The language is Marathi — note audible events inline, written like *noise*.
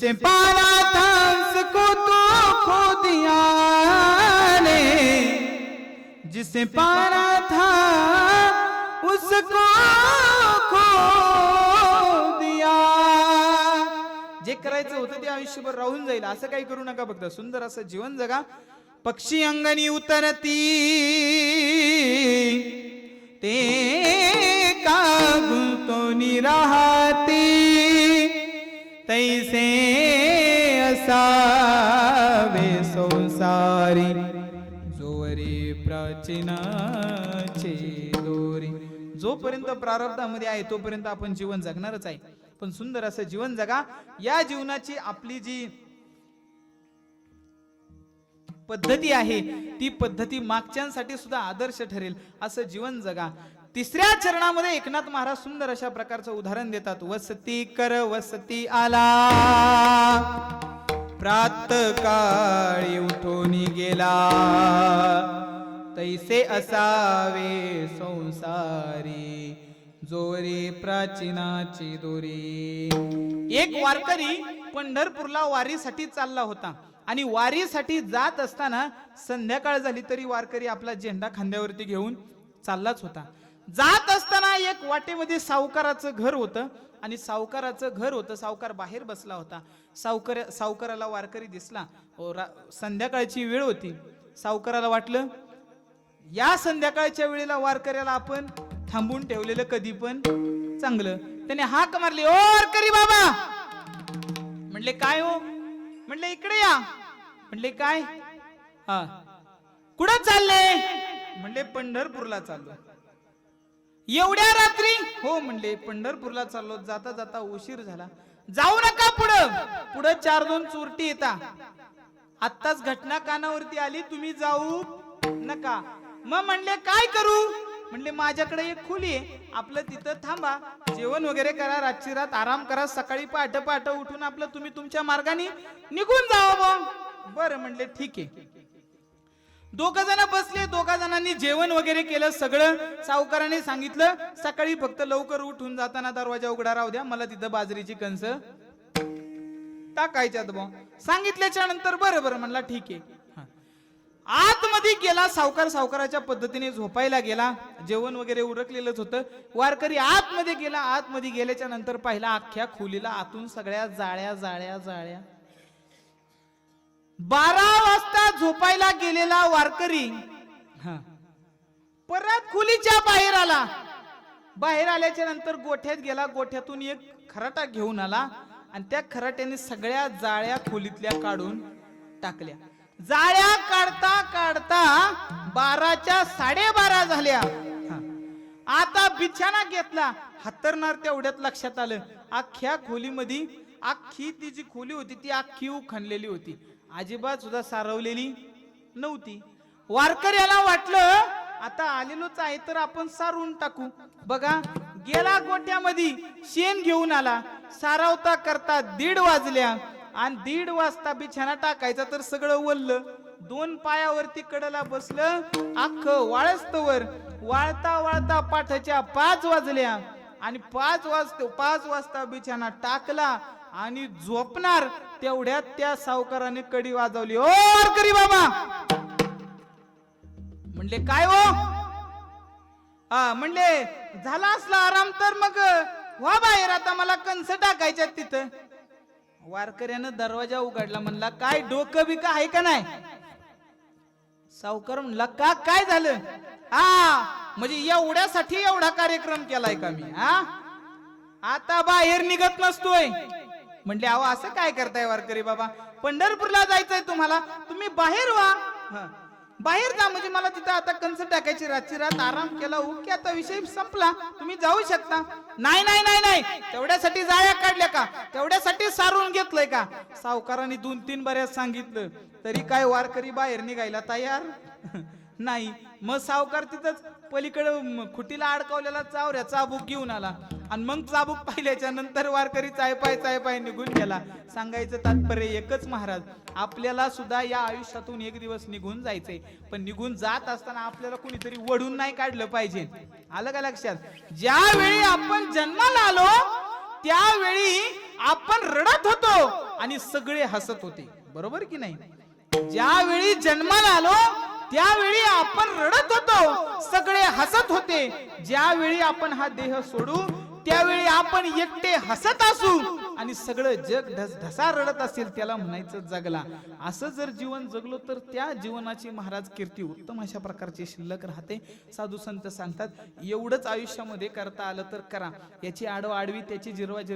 से पारा था उसको तो खो दिया ने जिसे पारा था उसको खो दिया। जे करायचं होतं ते आयुष्यभर राहून जाईल असं काही करू नका फक्त. सुंदर असं जीवन जगा. पक्षी अंगणी उतरती ते कागुतोनी राहती. तैसे असावे संसारी जोरी प्राचीनाचे दोरी. जोपर्यंत प्रारब्धामध्ये आहे तोपर्यंत आपण जीवन जगणारच आहे. पण सुंदर असं जीवन जगा. या जीवनाची आपली जी पद्धती आहे ती पद्धती मागच्यांसाठी सुद्धा आदर्श ठरेल. असं जीवन जगा. तिसऱ्या चरणामध्ये एकनाथ महाराज सुंदर अशा प्रकारचं उदाहरण देतात. वसती कर वसती आला. प्रात काळी उठून गेला. तैसे असावे संसारी जोरी प्राचीनाची दोरी. एक वारकरी पंढरपूरला वारीसाठी चालला होता आणि वारीसाठी जात असताना संध्याकाळ झाली तरी वारकरी आपला झेंडा खांद्यावरती घेऊन चाललाच होता. जात असताना एक वाटेमध्ये सावकाराचं घर होतं आणि सावकाराचं घर होतं सावकार बाहेर बसला होता. सावकार सावकाराला वारकरी दिसला. हो, रा- संध्याकाळची वेळ होती. सावकाराला वाटलं या संध्याकाळच्या वेळेला वारकऱ्याला आपण थांबून ठेवलेलं कधी पण चांगलं. त्याने हाक मारली ओ वारकरी बाबा! म्हणले काय हो? म्हणले इकडे या. म्हणले काय? हा. कुठं चालले? म्हणले पंढरपूरला चाललो. एवढ्या रात्री? हो म्हणले पंढरपूरला चाललो जाता जाता उशीर झाला. जाऊ नका पुढं. पुढं चार दोन चोरटी येता. आत्ताच घटना कानावरती आली तुम्ही जाऊ नका. मग म्हणले काय करू? म्हणले माझ्याकडे एक खोली आहे. आपलं तिथं थांबा. जेवण वगैरे करा रातची रात आराम करा. सकाळी पहाट पहाट उठून आपलं तुम्ही तुमच्या मार्गाने निघून जावा मग. बरं म्हणले ठीक आहे. दोघ जण बसले दोघा जणांनी जेवण वगैरे केलं सगळं सावकाराने सांगितलं. सकाळी फक्त लवकर उठून जाताना दरवाजा उघडा राहू द्या. मला तिथं बाजरीची कणस टाकायच्यात बा सांगितल्याच्या नंतर बरं बरं म्हणला ठीक आहे. आतमध्ये गेला सावकार सावकाराच्या पद्धतीने झोपायला गेला. जेवण वगैरे उरकलेलंच होतं. वारकरी आतमध्ये गेला. आतमध्ये गेल्याच्यानंतर पाहिला अख्ख्या खोलीला आतून सगळ्या जाळ्या जाळ्या जाळ्या. बारा वाजता झोपायला गेलेला वारकरी परत खोलीच्या बाहेर आला. बाहेर आल्याच्यानंतर गोठ्यात गेला. गोठ्यातून एक खराटा घेऊन आला आणि त्या खराट्याने सगळ्या जाळ्या खोलीतल्या काढून टाकल्या. जाळ्या काढता काढता बाराच्या साडेबारा झाल्या. आता बिछाना घेतला. हातरणार तेवढ्यात लक्षात आलं. अख्ख्या खोलीमध्ये अख्खी ती जी खोली होती ती अख्खी खणलेली होती. अजिबात सुद्धा सारवलेली नव्हती. वारकऱ्याला वाटलं आता आलेलोच आहे तर आपण सारून टाकू. बघा गेला गोट्यामध्ये शेण घेऊन आला. सारावता करता दीड वाजल्या आणि दीड वाजता बिछाना टाकायचा तर सगळं वल्ल. दोन पायावरती कडला बसलं अख्ख वाळस्तवर. वाळता वाळता पाठाच्या पाच वाजल्या आणि पाच वाजता पाच वाजता बिछाना टाकला. आणि झोपणार तेवढ्यात त्या सावकाराने कडी वाजवली. ओ वारकरी बाबा! म्हणले काय हो? हा म्हणले झाला असला आराम तर मग वा बाहेर आता मला कंस टाकायच्या तिथं. वारकऱ्यानं दरवाजा उघडला म्हणला काय डोकं बिका आहे का नाही? सावकार म्हणला का काय झालं? हा म्हणजे एवढ्यासाठी एवढा कार्यक्रम केलाय का मी हा? आता बाहेर निघत नसतोय. म्हणले अहो असं काय करताय वारकरी बाबा? पंढरपूरला जायचंय तुम्हाला? तुम्ही बाहेर व्हा. बाहेर जा म्हणजे मला तिथं आता कंस टाकायची रातची रात आराम केला ओके आता विषय संपला. तुम्ही जाऊ शकता. नाही नाही नाही नाही. तेवढ्यासाठी जाळ्या काढल्या का? तेवढ्यासाठी सारून घेतलंय का? सावकारांनी दोन तीन बऱ्याच सांगितलं. तरी काय वारकरी बाहेर निघायला तयार? *laughs* नाही. मग सावकार तिथंच पलीकडे खुटीला अडकवलेला चावऱ्या चाबूक घेऊन आला. आणि मग चाबूक पाहिल्याच्या नंतर वारकरी चायपाय चायपाय निघून गेला. सांगायचं तात्पर्य एकच महाराज आपल्याला सुद्धा या आयुष्यातून एक दिवस निघून जायचंय. पण निघून जात असताना आपल्याला कुणीतरी वडून नाही काढलं पाहिजे. आलं का लक्षात? ज्यावेळी आपण जन्माला आलो त्यावेळी आपण रडत होतो आणि सगळे हसत होते. बरोबर की नाही? ज्यावेळी जन्माला आलो त्यावेळी आपण रडत होतो. सगळे हसत होते. ज्यावेळी आपण हा देह सोडू त्यावेळी आपण एकटे हसत असू. आणि सगळं जग धस धसा रडत असेल त्याला म्हणायचं जगला. असं जर जीवन जगलो तर त्या जीवनाची महाराज कीर्ती उत्तम अशा प्रकारची शिल्लक राहते. साधू संत सांगतात एवढंच आयुष्यामध्ये करता आलं तर करा. याची आडवा आडवी त्याची जिरवा